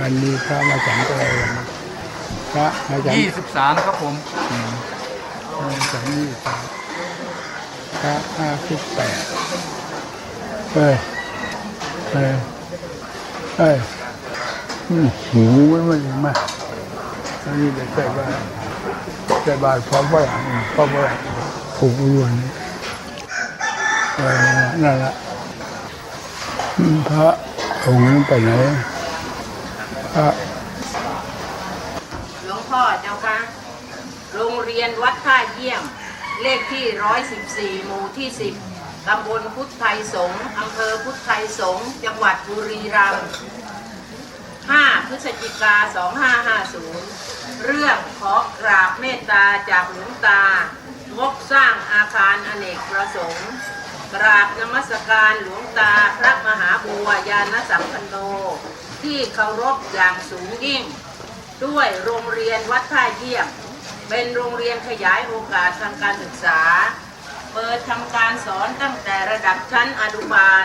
วันนี้พระมาฉันก็เลยวันนี้พระมาฉันยี่สิบสามครับผมมาฉันนี่สามพระห้าสิบแปดเฮ้ยเฮ้ยเฮ้ยอืมหูมันไม่ดีมากอันนี้จะใส่บาตรใส่บาตรพร้อมฝรั่งพร้อมฝรั่งผูกอยู่นี่เออนั่นแหละอืมพระองค์นั้นไปไหนพระ หลวงพ่อเจ้าค่ะ โรงเรียนวัดท่า เยี่ยม เลขที่ 114 หมู่ที่ 10 ตำบลพุทธไทยสงฆ์อำเภอพุทธไทยสงฆ์จังหวัดบุรีรัมย์ 5 พฤศจิกา 2550 เรื่องขอกราบเมตตาจากหลวงตา งบสร้างอาคารอเนกประสงค์ กราบนมัสการหลวงตาพระมหาบัวยานสัมปันโน ที่เคารพอย่างสูงยิ่ง ด้วยโรงเรียนวัดท่าเยี่ยม เป็นโรงเรียนขยายโอกาสทางการศึกษา เปิดทำการสอนตั้งแต่ระดับชั้นอนุบาล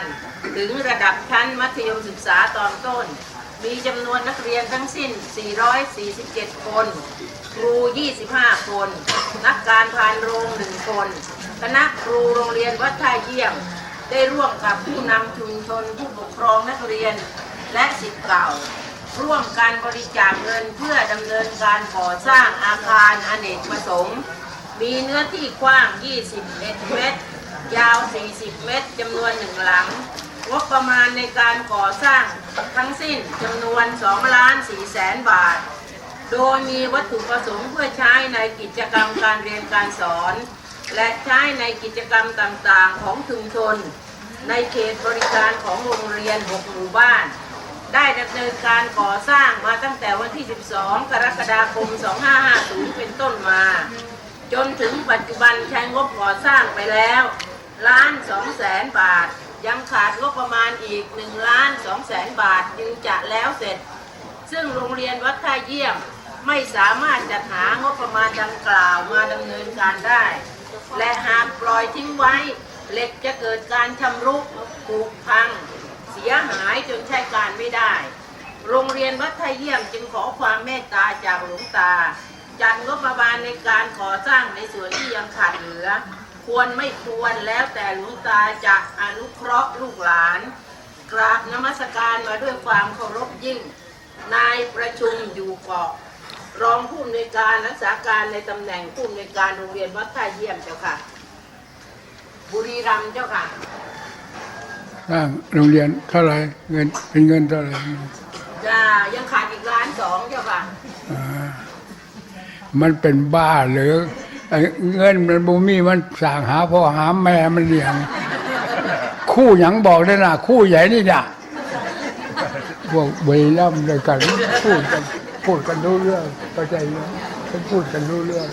ถึงระดับชั้นมัธยมศึกษาตอนต้น มีจำนวนนักเรียนทั้งสิ้น 447 คน ครู 25 คน นักการพานโรงหนึ่งคน คณะครูโรงเรียนวัดท่าเยี่ยม ได้ร่วมกับผู้นำชุมชนผู้ปกครองนักเรียนและสิทธิ์เก่า ร่วมการบริจาคเงินเพื่อดำเนินการก่อสร้างอาคารอเนกประสงค์ มีเนื้อที่กว้าง 21 เมตร ยาว 40 เมตรจำนวนหนึ่งหลังงบประมาณในการก่อสร้างทั้งสิ้นจำนวน2ล้าน4แสนบาท โดยมีวัตถุประสงค์เพื่อใช้ในกิจกรรมการเรียนการสอน และใช้ในกิจกรรมต่างๆของชุมชน ในเขตบริการของโรงเรียน 6 หมู่บ้าน ได้ดำเนินการก่อสร้างมาตั้งแต่วันที่ 12 กรกฎาคม 2550 เป็นต้นมา จนถึงปัจจุบันใช้งบก่อสร้างไปแล้วล้าน2แสนบาท ยังขาดงบประมาณอีก1ล้าน2แสนบาทจึงจะแล้วเสร็จ ซึ่งโรงเรียนวัดท่าเยี่ยมไม่สามารถจัดหางบประมาณดังกล่าวมาดำเนินการได้ และหากปล่อยทิ้งไว้เหล็กจะเกิดการชำรุดผุพัง เสียหายจนใช้การไม่ได้ โรงเรียนวัดท่าเยี่ยมจึงขอความเมตตาจากหลวงตา จัดงบประมาณในการก่อสร้างในส่วนที่ยังขาดเหลือ ควรไม่ควรแล้วแต่หลวงตาจะอนุเคราะห์ลูกหลาน กราบนมัสการมาด้วยความเคารพยิ่ง นายประชุมอยู่เกาะรองผู้อำนวยการรักษาการในตำแหน่งผู้อำนวยการโรงเรียนวัดท่าเยี่ยมเจ้าค่ะ บุรีรัมย์เจ้าค่ะ สร้างโรงเรียนเท่าไหรเงินเป็นเงินเท่าไหรจะยังขาดอีกล้านสองเจ้าค่ะอ่ามันเป็นบ้าหรือไอ้เงินมันบ่มีมันสั่งหาพ่อหาแม่มันเลี้ยง คู่หยังบอกได้นะคู่ใหญ่นี่นะพวกเวล่ำเลยกันพูดกันพูดกันรู้เรื่องเข้าใจไหมเขาพูดกันรู้เรื่อง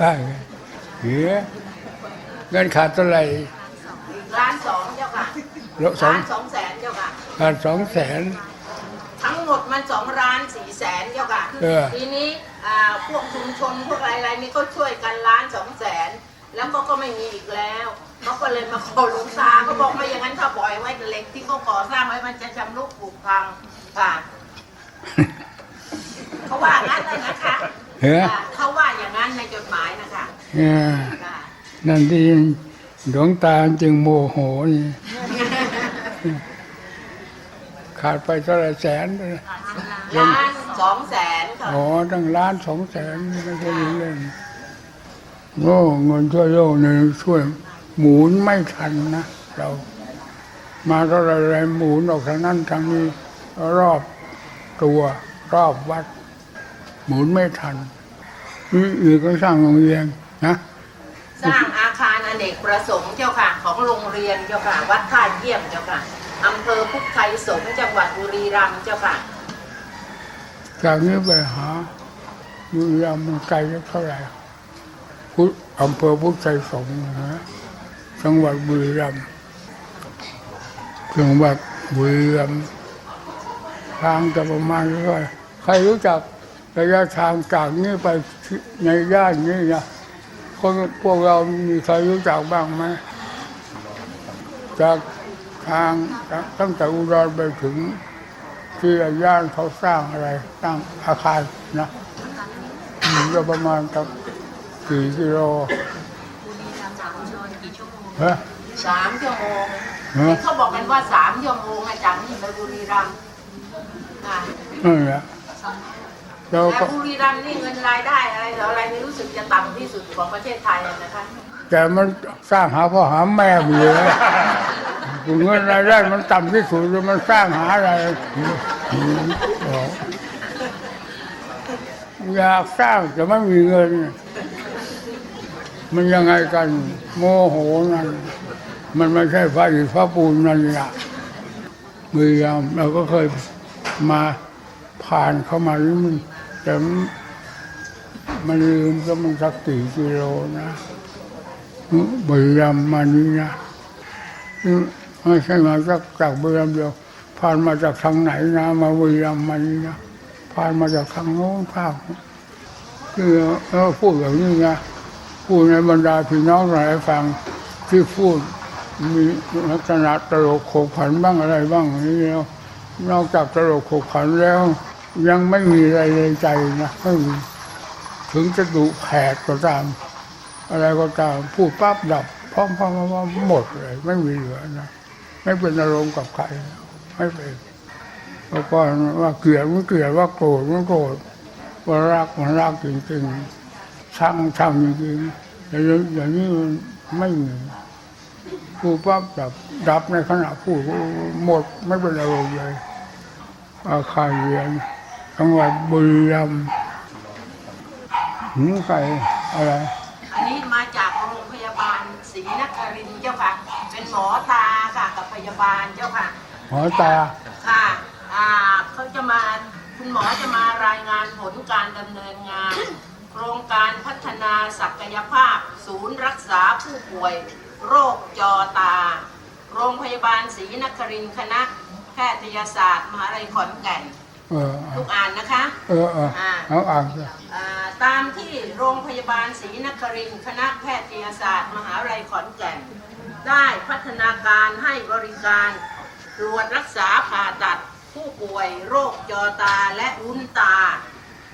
เฮ้ยเงินขาดเท่าไหร่ อีกล้านสองเจ้าค่ะ แล้วสองล้านสองแสนเจ้าค่ะขาดสองแสน ทั้งหมดมันสองล้านสี่แสนเจ้าค่ะเออ ทีนี้อ่าพวกชุมชนพวกอะไรๆนี่ก็ช่วยกันล้านสองแสนแล้วก็ก็ไม่มีอีกแล้วเขาก็เลยมาขอหลวงตาเขาบอกไม่อย่างนั้นถ้าปล่อยไว้เหล็กที่เขาก่อสร้างไว้มันจะชำรุดผุพังค่ะเขาว่างั้นเลยนะคะเฮ้ยค่ะเขาว่าอย่างนั้นในจดหมายนะคะเออค่ะ นั่นที่ หลวงตาจึงโมโหนี่ขาดไปเท่าไหรแสนเลยล้านสองแสนค่ะอ๋อตั้งล้านสองแสนไม่ใช่เล่นโง่เงินช่วยโลกนี่ช่วยหมุนไม่ทันนะเรา มาเท่าไหรอะไรหมุนออกทางนั้นทางนี้รอบตัวรอบวัด หมุนไม่ทันนี่อีกก็สร้างโรงเรียนนะสร้างอาคาร อเนกประสงค์เจ้าค่ะของโรงเรียนเจ้าค่ะวัดท่าเยี่ยมเจ้าค่ะอำเภอพุทธไทยสงฆ์จังหวัดบุรีรัมย์เจ้าค่ะจากนี้ไปหาบุรีรัมย์มันไกลเท่าไหร่พุทธอำเภอพุทธไทยสงฆ์นะฮะจังหวัดบุรีรัมย์จังหวัดบุรีรัมย์ทางจะประมาณเท่าไหร่ใครรู้จักระยะทางจากนี้ไปในย่านนี้นะ คนพวกเรามีใครรู้จักบ้างไหมจากทางตั้งแต่อุดรไปถึงที่ย่านเขาสร้างอะไรสร้างอาคารนะอืมก็ประมาณกับกี่กิโลบุรีรัมย์สามชนกี่ชั่วโมงฮะสามชั่วโมงฮะเขาบอกกันว่าสามชั่วโมงอะจากนี่ไปบุรีรัมย์อะนั่น แหละแล้วแต่ก็บุรีรัมย์นี่เงินรายได้อะไรต่ออะไรไม่รู้สึกจะต่ำที่สุดของประเทศไทยอะนะคะแต่มันสร้างหาพ่อหาแม่มีเลยเงินรายได้มันต่ำที่สุดแล้วมันสร้างหาอะไรบอกอยากสร้างแต่ไม่มีเงิน มันยังไงกัน โมโหนั่นมันไม่ใช่พระอิฐพระปูนนั่นละมือยามเราก็เคยมาผ่านเข้ามานี่มัน แต่มันลืมก็มันสักกี่กิโลนะบุรีรัมมานี้นะไม่ใช่มาจากจากบุรีรัมเดียวผ่านมาจากทางไหนนะ มาบุรีรัมมานี้นะผ่านมาจากทางโน้นภาคคือเออพูดแบบนี้นะพูดในบรรดาพี่น้องหลายฟังที่พูดมีลักษณะตลกโขกขันบ้างอะไรบ้างอย่างนี้แล้วนอกจากตลกโขกขันแล้ว ยังไม่มีอะไรในใจนะไม่มีถึงจะดุแผดก็ตาม อะไรก็ตามพูดปั๊บดับพร้อมพร้อมพร้อมหมดเลย ไม่มีเหลือนะไม่เป็นอารมณ์กับใครไม่เป็นแล้วก็ว่าเกลียดมันเกลียดว่าโกรธมันโกรธว่ารักมันรักจริงๆช่างช่างจริงๆแต่อย่างนี้ไม่มีพูดปั๊บดับดับในขณะพูดหมดไม่เป็นอารมณ์เลยอาคารเรียน จังหวัดบุรีรัมย์หืมใครอะไร อันนี้มาจากโรงพยาบาลศรีนครินทร์เจ้าค่ะ เป็นหมอตาค่ะกับพยาบาลเจ้าค่ะหอตา ค่ะ อ่าเขาจะมาคุณหมอจะมารายงานผลการดำเนินงาน โครงการพัฒนาศักยภาพ ศูนย์รักษาผู้ป่วย โรคจอตา โรงพยาบาลศรีนครินทร์คณะ แพทยศาสตร์มหาลัยขอนแก่นเออ ทุกอ่านนะคะ เออเออเอาอ่านสิอ่าตามที่โรงพยาบาลศรีนครินทร์คณะแพทยศาสตร์ มหาวิทยาลัยขอนแก่น ได้พัฒนาการให้บริการตรวจรักษาผ่าตัดผู้ป่วยโรคจอตาและวุ้นตา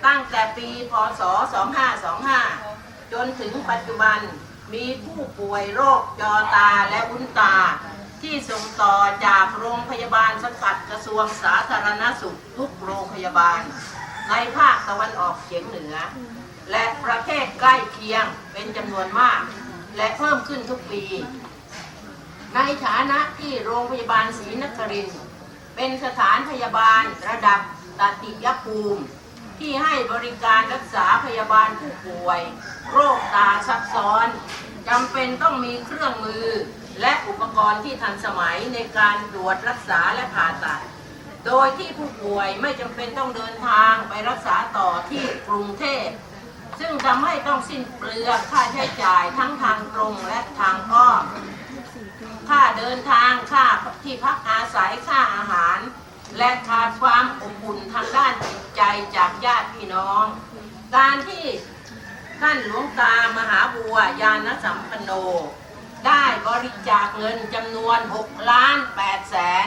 ตั้งแต่ปีพศ 2525 จนถึงปัจจุบันมีผู้ป่วยโรคจอตาและวุ้นตา ที่ส่งต่อจากโรงพยาบาลสังกัดกระทรวงสาธารณสุขทุกโรงพยาบาล ในภาคตะวันออกเฉียงเหนือ และประเทศใกล้เคียงเป็นจำนวนมาก และเพิ่มขึ้นทุกปี ในฐานะที่โรงพยาบาลศรีนครินเป็นสถานพยาบาลระดับตติยภูมิ ที่ให้บริการรักษาพยาบาลผู้ป่วย โรคตาซับซ้อน จำเป็นต้องมีเครื่องมือและอุปกรณ์ที่ทันสมัยในการตรวจรักษาและผ่าตัด โดยที่ผู้ป่วยไม่จำเป็นต้องเดินทางไปรักษาต่อที่กรุงเทพ ซึ่งทำให้ต้องสิ้นเปลืองค่าใช้จ่ายทั้งทางตรงและทางอ้อม ค่าเดินทาง ค่าที่พักอาศัย ค่าอาหาร และขาดความอบอุ่นทางด้านจิตใจจากญาติพี่น้อง การที่ ท่านหลวงตามหาบัวยานสัมปันโน ได้บริจาคเงินจำนวน6ล้าน8แสน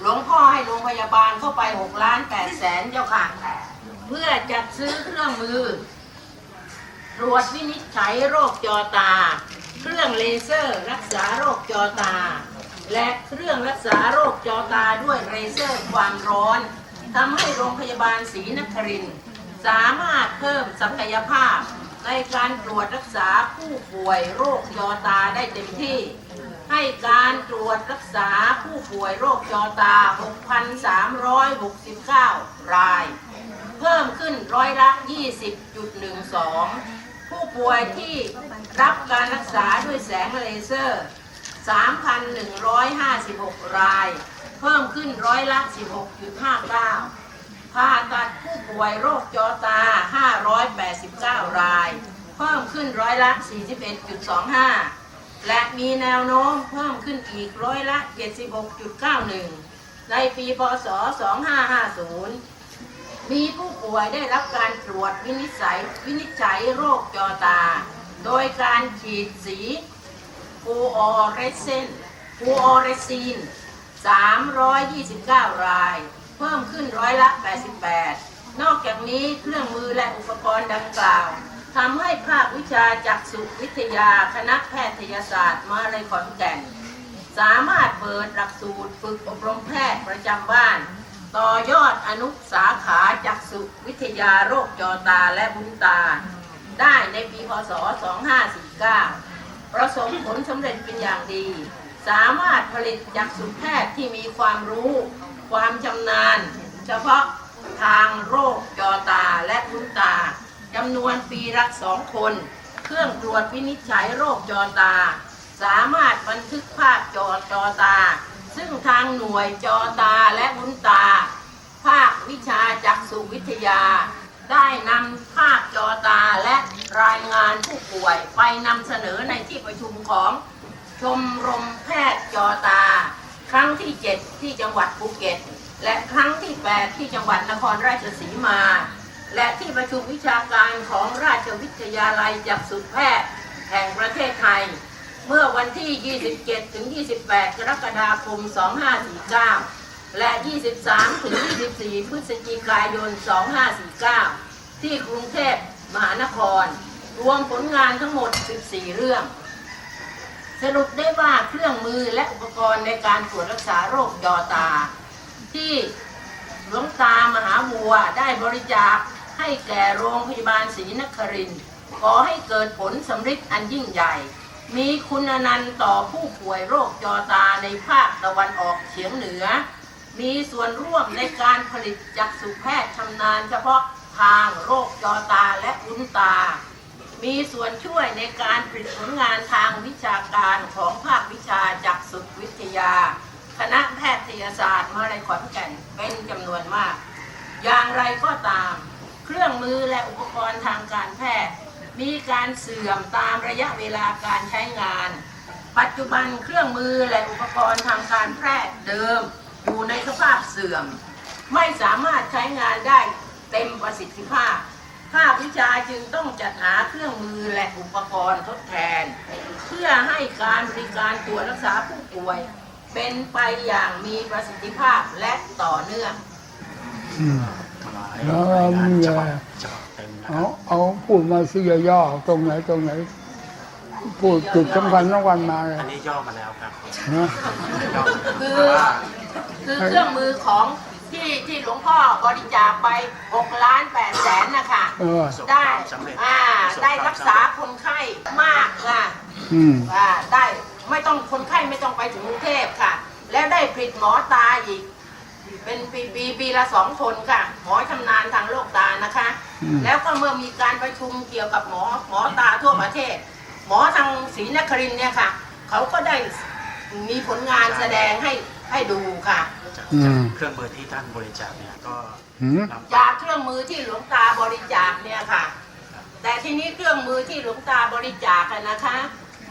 หลวงพ่อให้โรงพยาบาลเข้าไป6ล้าน8แสนเจ้าค่ะ เพื่อจัดซื้อเครื่องมือ ตรวจวินิจฉัยโรคจอตา เครื่องเลเซอร์รักษาโรคจอตา และเครื่องรักษาโรคจอตาด้วยเลเซอร์ความร้อนทำให้โรงพยาบาลศรีนครินทร์สามารถเพิ่มศักยภาพ ในการตรวจรักษาผู้ป่วยโรคจอตาได้เต็มที่ ให้การตรวจรักษาผู้ป่วยโรคจอตา 6,369 ราย เพิ่มขึ้นร้อยละ 20.12 ผู้ป่วยที่รับการรักษาด้วยแสงเลเซอร์ 3,156 ราย เพิ่มขึ้นร้อยละ 16.59 ผ่าตัดผู้ป่วยโรคจอตา 589 ราย เพิ่มขึ้นร้อยละ 41.25 และมีแนวโน้มเพิ่มขึ้นอีกร้อยละ 76.91 ในปี พศ 2550 มีผู้ป่วยได้รับการตรวจวินิจฉัยวินิจฉัยโรคจอตา โดยการฉีดสีฟูออเรสเซนฟูออเรซีน329 ราย เพิ่มขึ้นร้อยละ 88 นอกจากนี้เครื่องมือและอุปกรณ์ดังกล่าวทำให้ภาควิชาจักษุวิทยาคณะแพทยศาสตร์มหาลัยขอนแก่น สามารถเปิดหลักสูตรฝึกอบรมแพทย์ประจำบ้าน ต่อยอดอนุสาขาจักษุวิทยาโรคจอตาและบุญตา ได้ในปีพศ 2549 ประสบผลสำเร็จเป็นอย่างดี สามารถผลิตจักษุแพทย์ที่มีความรู้ ความชำนาญ เฉพาะทางโรคจอตาและบุญตาจำนวนปีละสองคน เครื่องตรวจวินิจฉัยโรคจอตา สามารถบันทึกภาพจอจอตา ซึ่งทางหน่วยจอตาและบุญตา ภาควิชาจักษุวิทยา ได้นำภาพจอตาและรายงานผู้ป่วยไปนำเสนอในที่ประชุมของชมรมแพทย์จอตา ครั้งที่ 7 ที่จังหวัดภูเก็ต และครั้งที่ 8 ที่จังหวัดนครราชสีมา และที่ประชุมวิชาการของราชวิทยาลัยจักษุแพทย์แห่งประเทศไทย เมื่อวันที่ 27 ถึง 28 กรกฎาคม 2549 และ 23 ถึง 24 พฤศจิกายน 2549 ที่กรุงเทพมหานคร รวมผลงานทั้งหมด 14 เรื่อง สรุปได้ว่าเครื่องมือและอุปกรณ์ในการตรวจรักษาโรคยอตา ที่หลวงตามหาบัวได้บริจาคให้แก่โรงพยาบาลศรีนครินทร์ขอให้เกิดผลสำฤทธิ์อันยิ่งใหญ่ มีคุณอนันต์ต่อผู้ป่วยโรคจอตาในภาคตะวันออกเฉียงเหนือ มีส่วนร่วมในการผลิตจักษุแพทย์ชำนาญเฉพาะทางโรคจอตาและอุ้นตา มีส่วนช่วยในการผลิตผลงานทางวิชาการของภาควิชาจักษุวิทยา คณะแพทยศาสตร์มหาลัยขอนแก่นเป็นจำนวนมาก อย่างไรก็ตาม เครื่องมือและอุปกรณ์ทางการแพทย์ มีการเสื่อมตามระยะเวลาการใช้งาน ปัจจุบันเครื่องมือและอุปกรณ์ทางการแพทย์เดิม อยู่ในสภาพเสื่อม ไม่สามารถใช้งานได้เต็มประสิทธิภาพ ภาควิชาจึงต้องจัดหาเครื่องมือและอุปกรณ์ทดแทน เพื่อให้การบริการตรวจรักษาผู้ป่วย เป็นไปอย่างมีประสิทธิภาพและต่อเนื่องอืมแล้วเรามีอะไรเอาเอาพูดมาสิย่อๆตรงไหนตรงไหน พูดจุดสำคัญสำคัญมาเลยอันนี้ย่อมาแล้วครับนะย่อคือคือเครื่องมือของ ที่ที่หลวงพ่อบริจาคไป6ล้าน8แสนนะคะเออได้อ่าได้รักษาคนไข้มากค่ะอืมอ่าได้ไม่ต้องคนไข้ไม่ต้องไปถึงกรุงเทพค่ะ แล้วได้ผลิตหมอตาอีก เป็นปีปีปีละสองคนค่ะ หมอชำนาญทางโรคตานะคะอืมแล้วก็เมื่อมีการประชุมเกี่ยวกับหมอหมอตาทั่วประเทศ หมอทางศรีนครินทร์เนี่ยค่ะ เขาก็ได้มีผลงานแสดงให้ ให้ดูค่ะจากอืม เครื่องมือที่ท่านบริจาคเนี่ยก็หืม นำจากเครื่องมือที่หลวงตาบริจาคเนี่ยค่ะ แต่ทีนี้เครื่องมือที่หลวงตาบริจาคอะนะคะ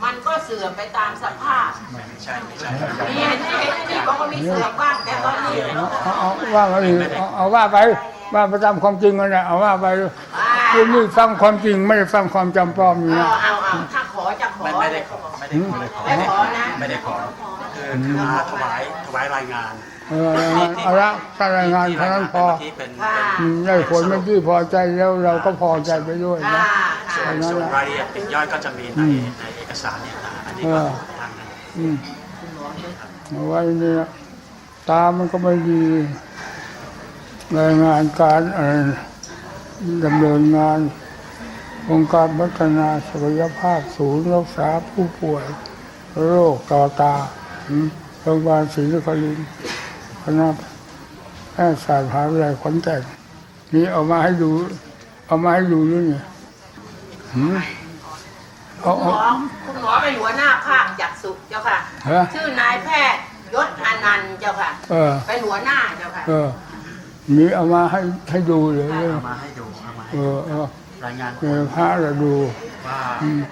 มันก็เสื่อมไปตามสภาพไม่ใช่ไม่ใช่มีเห็นเห็นที่บอกว่ามีเสื่อมบ้างแต่ตอนนี้เอาเอาเอาว่ามาดิเอาเอาว่าไปว่าไปตามความจริงกันนะเอาว่าไปอ่าคุณนี่ฟังความจริงไม่ได้ฟังความจำปลอมอยู่เอานะเอาเอาถ้าขอจะขอ ไม่ไม่ได้ขอไม่ได้ไม่ได้ขอไม่ขอนะ ไม่ได้ขอคือคือมาถวาย ถวายรายงานเออเอาละถ้ารายงานเท่านั้นพอที่เป็นค่ะ อืมได้ผลเป็นที่พอใจแล้วเราก็พอใจไปด้วยค่ะนะค่ะส่วนส่วนรายละเอียดปลีกย่อยก็จะมีในในเอกสารเนี่ยนะอันนี้ก็ทางนั้น อืมเอาไว้เนี่ยตามันก็ไม่ดีรายงานการเอ่อดำเนินงานองค์การพัฒนาศักยภาพศูนย์รักษาผู้ป่วย โรคต่อตาอืม โรงพยาบาลศรีนครินทร์คณะแพทยศาสตร์มหาวิทยาลัยขอนแก่นนี่เอามาให้ดู เอามาให้ดูด้วยเนี่ยหืมเอาคุณหมเอา อคุณหมอเป็นหัวหน้าภาคจักษุเจ้าค่ะ ฮะ ชื่อนายแพทย์ยศอนันต์เจ้าค่ะ เออ เป็นหัวหน้าเจ้าค่ะ เออ มีเอามาให้ให้ดูเลย เออเอามาให้ดูเอามาให้เออเออรายงานผเอลอพระเราดูว่า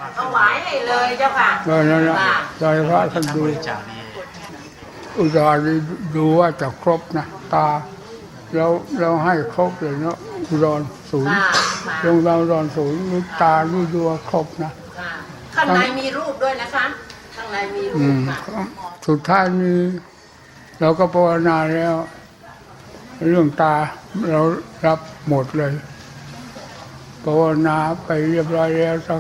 ว่าถวายให้เลยเจ้าค่ะ เออนั่นแหละใจพระท่านท่านดู บริจาคนี่ อุตส่าห์ดูว่าจะครบนะตาเราเราให้ครบเลยเนาะอุดรศูนย์ค่ะค่ะโรงพยาบาลอุดรศูนย์นี่ตานี่ดูว่าครบนะค่ะข้างในมีรูปด้วยนะคะข้างในมีรูอืปมค่ะสุดท้ายนี้เราก็ภาวนาแล้ว เรื่องตาเรารับหมดเลยภาวนาไปเรียบร้อยแล้วถ้า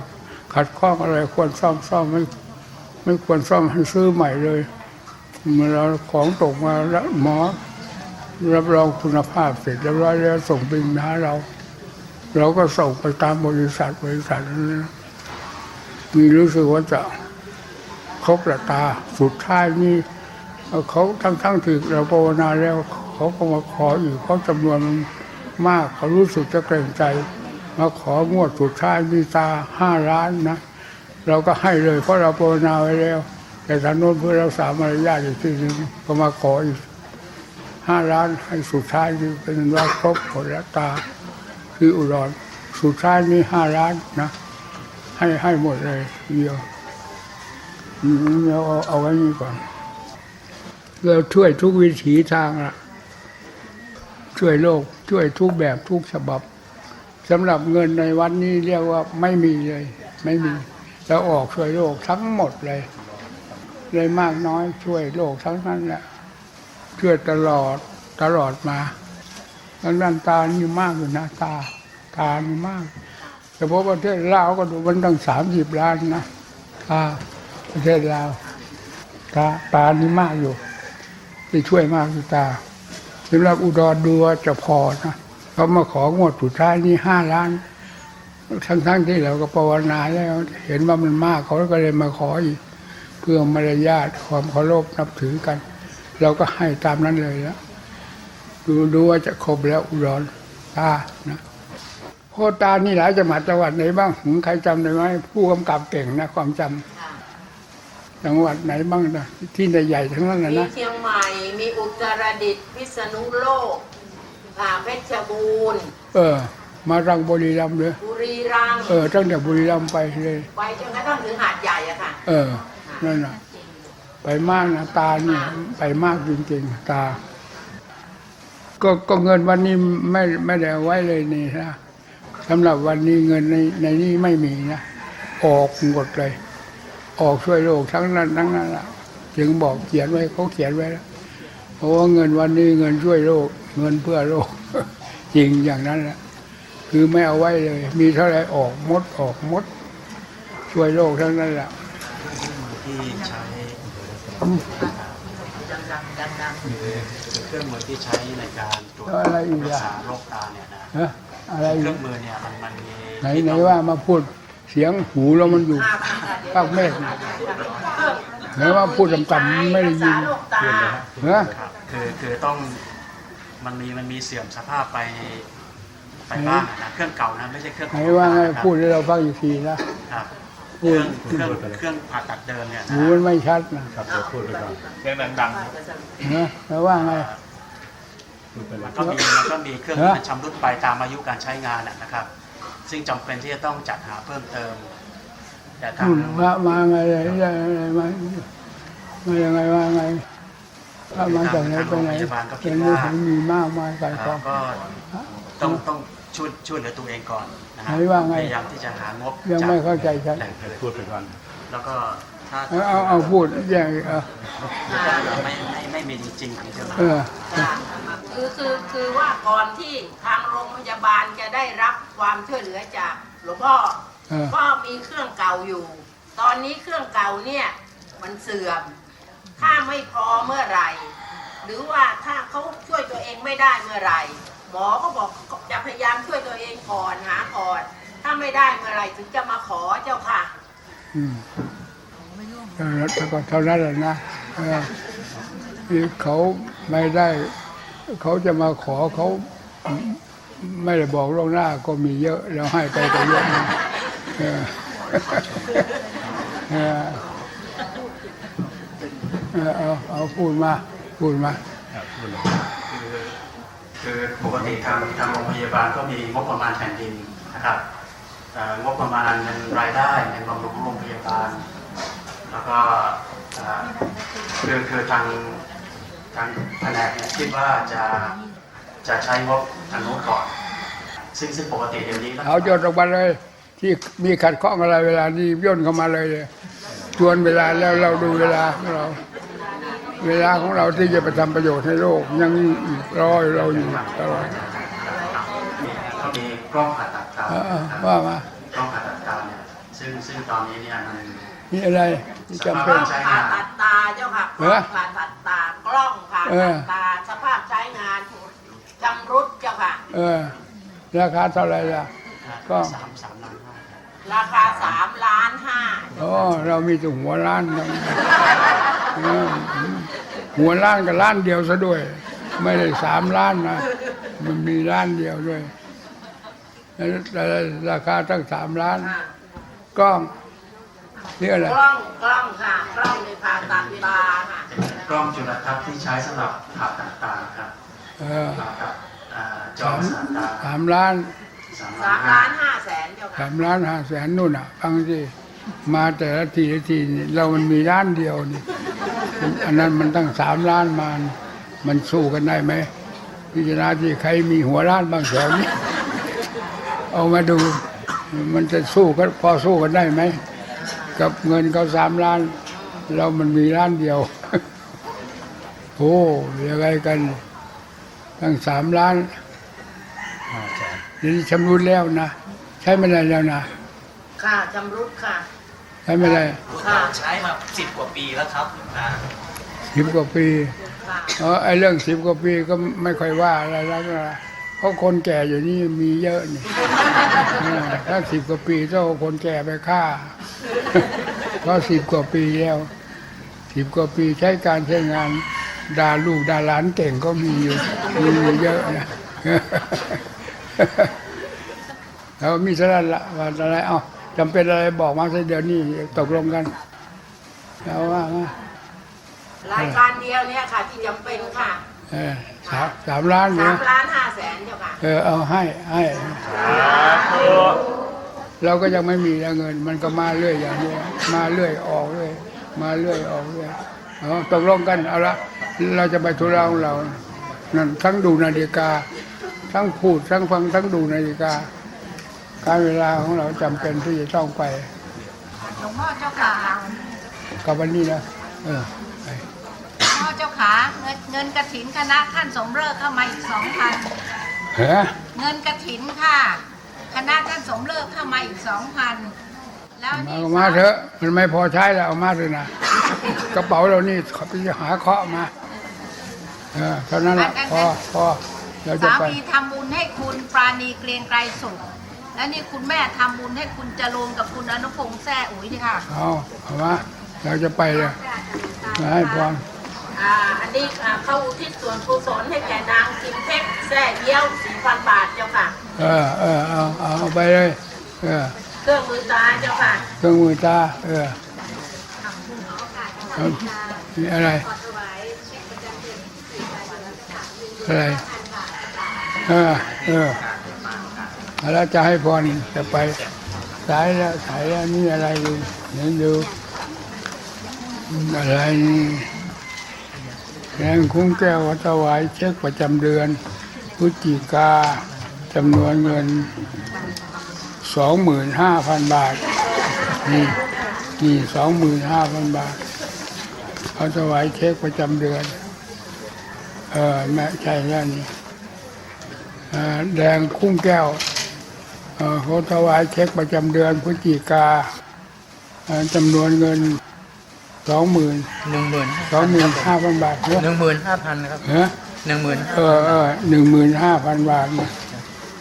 ขัดข้องอะไรควรซ่อมซ่อมไม่ไม่ควรซ่อมให้ซื้อใหม่เลย เมื่อเราของตกมาแล้วหมอรับรองคุณภาพเสร็จเรียบร้อยแล้วส่งบินหาเรา เราก็ส่งไปตามบริษัทบริษัทนั้นมีรู้สึกว่าจะครบละตาสุดท้ายนี่เขาทั้งทั้งๆที่เราภาวนาแล้วเขาก็มาขออีกเขาจำนวนมันมากเขารู้สึกจะเกรงใจ มาของวดสุดท้ายมีตาห้าล้านนะ เราก็ให้เลยเพราะเราภาวนาไว้แล้ว แต่ทางโน้นเพื่อรักษามารยาทอีกทีหนึงก็มาขออีกห้าล้านให้สุดท้ายนี่เป็นว่าครบหมดแล้วตาคืออุดรสุดท้ายนี่ห้าล้านนะให้ให้หมดเลยเดียวเดี๋ยวเอาเอาไว้นี่ก่อนเราช่วยทุกวิถีทางละช่วยโลกช่วยทุกแบบทุกฉบับสำหรับเงินในวันนี้เรียกว่าไม่มีเลย ไม่มี แล้วออกช่วยโลกทั้งหมดเลย เลยมากน้อยช่วยโลกทั้งนั้นแหละช่วยตลอดตลอดมาดังนั้นตานี่มากอยู่นะตา ตานี่มากเฉพาะประเทศลาวก็ดูมันตั้งสามสิบล้านนะตาประเทศลาวตาตานี่มากอยู่ที่ช่วยมากอยู่ตาสำหรับอุดรดูว่าจะพอนะเขามาของวดสุดท้ายนี่ห้าล้านทั้งๆที่เราก็ภาวนาแล้ว เห็นว่ามันมากเขาก็เลยมาขออีก เพื่อมารยาทความเคารพนับถือกัน เราก็ให้ตามนั้นเลยแล้วดูดูว่าจะครบแล้วอุดรตานะโคตานี่หลายจังหวัดจังหวัดไหนบ้างหืมใครจำได้ไหมผู้กำกับเก่งนะความจำจังหวัดไหนบ้างนะที่ใหญ่ๆทั้งนั้นนะมีนะเชียงใหม่มีอุตรดิตถ์พิษณุโลกค่ะเพชรบูรณ์เออมารังบุรีรัมย์เลยบุรีรัมย์เออตั้งแต่บุรีรัมย์ไปเลย ไปจนกระทั่งถึงหาดใหญ่อะค่ะ เออ นั่นน่ะไปมากนะตาเนี่ยไปมากจริงๆตา ก็ก็เงินวันนี้ไม่ไม่ได้เอาไว้เลยนี่นะสำหรับวันนี้เงินในในนี้ไม่มีนะออกหมดเลย ออกช่วยโลกทั้งนั้นทั้งนั้นละถึงบอกเขียนไว้เขาเขียนไว้แล้วเพราะว่าเงินวันนี้เงินช่วยโลก เงินเพื่อโลก จริงอย่างนั้นแหละคือไม่เอาไว้เลย มีเท่าไรออกหมดออกหมด ช่วยโลกทั้งนั้นแหละ ที่ใช้เครื่องมือที่ใช้ในการตรวจวอะไรอีกรักอะษาโรคตาเนี่ยนะฮะอะไรเคอีรื่องมือเนี่ยมันมันมีไหนไหนว่ามาพูดเสียงหูเรามันอยู่ภาคเมฆนะไหนว่าพูดต่ำๆไม่ได้ยินเนะครับคือคือต้องมันมีมันมีเสื่อมสภาพไปไปบ้างอะนะเครื่องเก่านะไม่ใช่เครื่องไหนว่าไงพูดให้เราฟังอีกทีนะครับ เคดรื่องเครื่องเครื่องผ่าตัดเดิมเนี่ยหูนะมันไม่ชัดนะเครื่องดังนะแล้วว่าไงมันก็มีมันก็มีเครื่องฮะที่มันชำรุดไปตามอายุการใช้งานอะนะครับ ซึ่งจำเป็นที่จะต้องจัดหาเพิ่มเติม แต่ทางพูดว่ามาไงอะไรอะไรมามายังไงว่าไงว่ามาจากไหนไปไหนเป็นเรื่องมีมากมายไกลกเอ่อองก็ต้องต้อง ช่วยช่วยเหลือตัวเองก่อนนะฮะไหนว่าไงพยายามที่จะหางบยังไม่เข้าใจชัดแหล่งผลิตพูดไปก่อนแล้วก็ถ้าเอาเอาเอาพูดแย่งเอาไม่ไม่ไม่มีจริงๆถึงจะมาเออค่ะคือคือคือว่าก่อนที่ทางโรงพยาบาลจะได้รับความช่วยเหลือจากหลวงพ่อเออก็มีเครื่องเก่าอยู่ ตอนนี้เครื่องเก่าเนี่ยมันเสื่อม ถ้าไม่พอเมื่อไหร่ หรือว่าถ้าเขาช่วยตัวเองไม่ได้เมื่อไหร่ หมอก็บอกจะพยายามช่วยตัวเองก่อนหาก่อน ถ้าไม่ได้เมื่อไหร่ถึงจะมาขอเจ้าค่ะ อืมแล้วก็เท่านั้นแหละนะเออเขาไม่ได้ เขาจะมาขอเขาไม่ได้บอกล่วงหน้าก็มีเยอะแล้วให้ไปก็เยอะนะเออเออเออเอาเอาพูดมา พูดมา คือปกติทางทางโรงพยาบาลก็มีงบประมาณแผ่นดินนะครับงบประมาณเงินรายได้ในบำรุงโรงพยาบาล แล้วก็คือคือทางทางแผนกเนี่ยคิดว่าจะจะใช้งบทางโน้นก่อน ซึ่งซึ่งปกติเดี๋ยวนี้เอาจดออกมาเลย ที่มีขัดข้องอะไรเวลานี้ย่นเข้ามาเลยเลยชวนเวลาแล้วเราดูเวลาของเรา เวลาของเราที่จะไปทำประโยชน์ให้โลก ยังอีกรอเราอยู่ตลอดเขามีกล้องผ่าตัดตาเออครับว่ามากล้องผ่าตัดตาเนี่ยซึ่งซึ่งตอนนี้เนี่ยมันนี่อะไรที่จำเป็นกล้องผ่าตัดตาเจ้าค่ะกเหรล้อองผ่าตัดตากล้องผ่าเอตัอดตาสภาพใช้งานชำรุดเจ้าค่ะ เออราคาเท่าไหร่ล่ะก็สามสามล้านห้า ราคาสามล้านห้าอ๋อเรามีแต่หัวล้านนะเออหัวล้านกับล้านเดียวซะด้วย ไม่ได้สามล้านนะ มันมีล้านเดียวด้วยแล้วแต่ราคาตั้งสามล้านค่ะกล้องนี่อะไรกล้องกล้องค่ะกล้องในผ่าตัดตาค่ะเป็นกล้องจุลทรรศน์ที่ใช้สำหรับผ่าตัดตาครับเออผ่าตัดอ่าจอสามประสาทตาสามล้านสามสาล้ามนห้าล้านห้าแสนเจ้าค่ะ สามล้านห้าแสนนู่นอะฟังสิมาแต่ละทีละทีนี่เรามันมีล้านเดียวนี่อันนั้นมันตั้งสามล้านมามันสู้กันได้ไหมพิจารณาที่ใครมีหัวล้านบางแถวนี้เอามาดู มันจะสู้กันพอสู้กันได้ไหมกับเงินเขาสามล้าน เรามันมีล้านเดียวโอ้ยังไงกัน ตั้งสามล้านเดี๋ยวนี้ชำรุดแล้วนะใช้ไม่ได้แล้วนะค่ะชำรุดค่ะ ใช้ไม่ได้ค่ะใช้มาสิบกว่าปีแล้วครับอ่าสิบกว่าปีค่ะเออไอ้เรื่องสิบกว่าปีก็ไม่ค่อยว่าอะไรแล้วนะเพราะคนแก่อยู่นี่มีเยอะนี่เออถ้าสิบกว่าปีต้องเอาคนแก่ไปฆ่าเพราะสิบกว่าปีแล้วสิบกว่าปีใช้การใช้งานด่าลูกด่าหลานเก่งก็มีอยู่มีอยู่เยอะนะ แล้วมีสาระละว่าอะไรเอ้าจำเป็นอะไรบอกมาสิเดี๋ยวนี้ตกลงกันเอาว่ามา รายการเดียวเนี่ยค่ะ ที่จำเป็นค่ะเออสามสามล้านสาเนี่ยมล้านห้าแสนเจ้าค่ะ เออเอาให้ให้เราก็ยังไม่มีแล้วเงิน มันก็มาเรื่อยอย่างนี้มาเรื่อยออกเรื่อยมาเรื่อยออกเรื่อยเอาตกลงกันเอาละเราจะไปธุระของเรานั่นทั้งดูนาฬิกา ทั้งพูดทั้งฟังทั้งดูนาฬิกา การเวลาของเราจำเป็นที่จะต้องไปหลวงพ่อเจ้าขากับวันนี้นะเออไปหลวงพ่อเจ้าขาเงินเงินกระถินคณะท่านสมเริกเข้ามาอีกสองพันเฮ้ยเงินกระถินค่ะ คณะท่านสมเริกเข้ามาอีกสองพันแล้วมานี่ก็มาเถอะมันไม่พอใช้แล้วเอามาเลยนะกระเป๋าเรานี่เขาไปหาเคาะมาเออเท่านั้นแหละพอพอเราจะสาไปมีทำบุญให้คุณปราณีเกรียงไกรสุข และนี่คุณแม่ทำบุญให้คุณจรูนกับคุณอนุพงษ์แซ่อุ๋ยนี่ค่ะเอาเอามาเราจะไปเลยมาให้พรอ่าอันนี้อ่าเข้าอุทิศส่วนกุศลให้แก่นางจิมเพชรแซ่เยี่ยวสี่พันบาทเจ้าค่ะ เออเออเอาเอาเอาไปเลย เออเครื่องมือตาเจ้าค่ะ เครื่องมือตา เออเอามีอะไรอะไรเออเออ แล้วจะให้พรจะไปสายแล้วสายแล้วนี่อะไรดูเห็นดูอะไรนี่แรงคุ้งแก้ววัดถวายเช็คประจำเดือนพฤศจิกาจำนวนเงินสองหมื่นห้าพันบาท นี่นี่สองหมื่นห้าพันบาทเขาถวายเช็คประจำเดือน เออแม่ใช่แล้วนี่แดงคุ้งแก้ว เอ่อเขาถวายเช็คประจำเดือนพฤศจิกาเอ่อจำนวนเงินสองหมื่นหนึ่งหมื่นสองหมื่นห้าพันบาทเนอะหนึ่งหมื่นห้าพันนะครับฮะหนึ่งหมื่นเออเออหนึ่งหมื่นห้าพันบาทนะ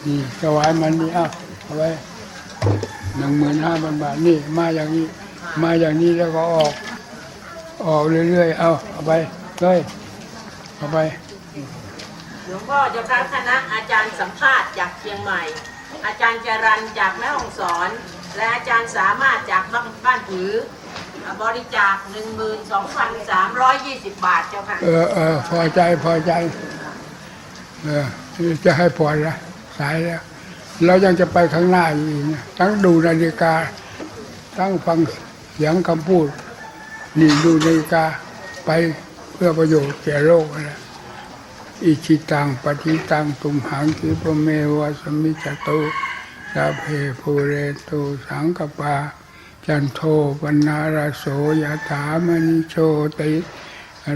นี่ถวายมันนี่เอ้าเอาไว้หนึ่งหมื่นห้าพันบาทนี่มาอย่างนี้ มาอย่างนี้แล้วก็ออก ออกเรื่อยๆ เอาเอาไปเลยเอาไปหลวงพ่อเจ้าค่ะคณะอาจารย์สัมภาษณ์จากเชียงใหม่ อาจารย์จรันจากแม่ฮ่องสอน และอาจารย์สามารถจากบ้านบ้านผือบริจาค 12,320 บาทเจ้าค่ะ เออเออพอใจพอใจ เออจะให้พอละสายแล้ว เรายังจะไปข้างหน้าอยู่อีกนะทั้งดูนาฬิกา ทั้งฟังเสียงคำพูด นี่ดูนาฬิกาไปเพื่อประโยชน์แก่โลกนะ อิชิตังปฏิตังตุมหังคิปเมวะสมิจตุสัพเพภูเรตุสังกปา จันโทปนาราโสยถามณิโชติ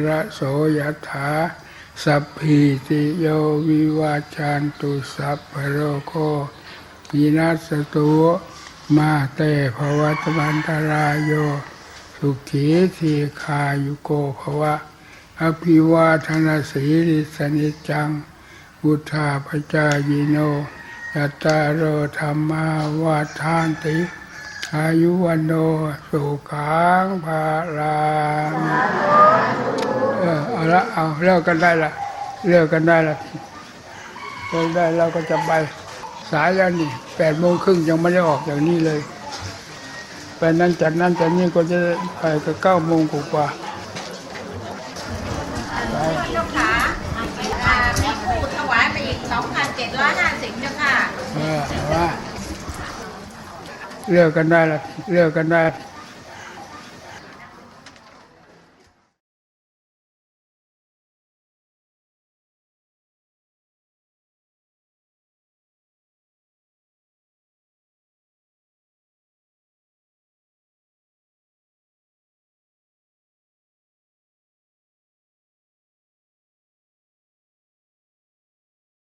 ระโสยถาสัพพิติโยวิวาจันตุสัพพโรโควินัสตุมาเตภวัตวันตรายโย สุขีทีคายุโกภวะ อภิวาทนาสีริสนิจัง บุทธาปจายโนยัตตารโอธรรมาวาทานติ อายุวันโนสุขังภาลังเออเอาละเอาเลิกกันได้ละเลิกกันได้ละเลิกได้เราก็จะไปสายแล้วนี่แปดโมงครึ่งยังไม่ได้ออกอย่างนี้เลยไปนั้นจากนั้นจากนี้ก็จะไปก็เก้าโมงกว่า เลิกกันได้ละเลิกกันได้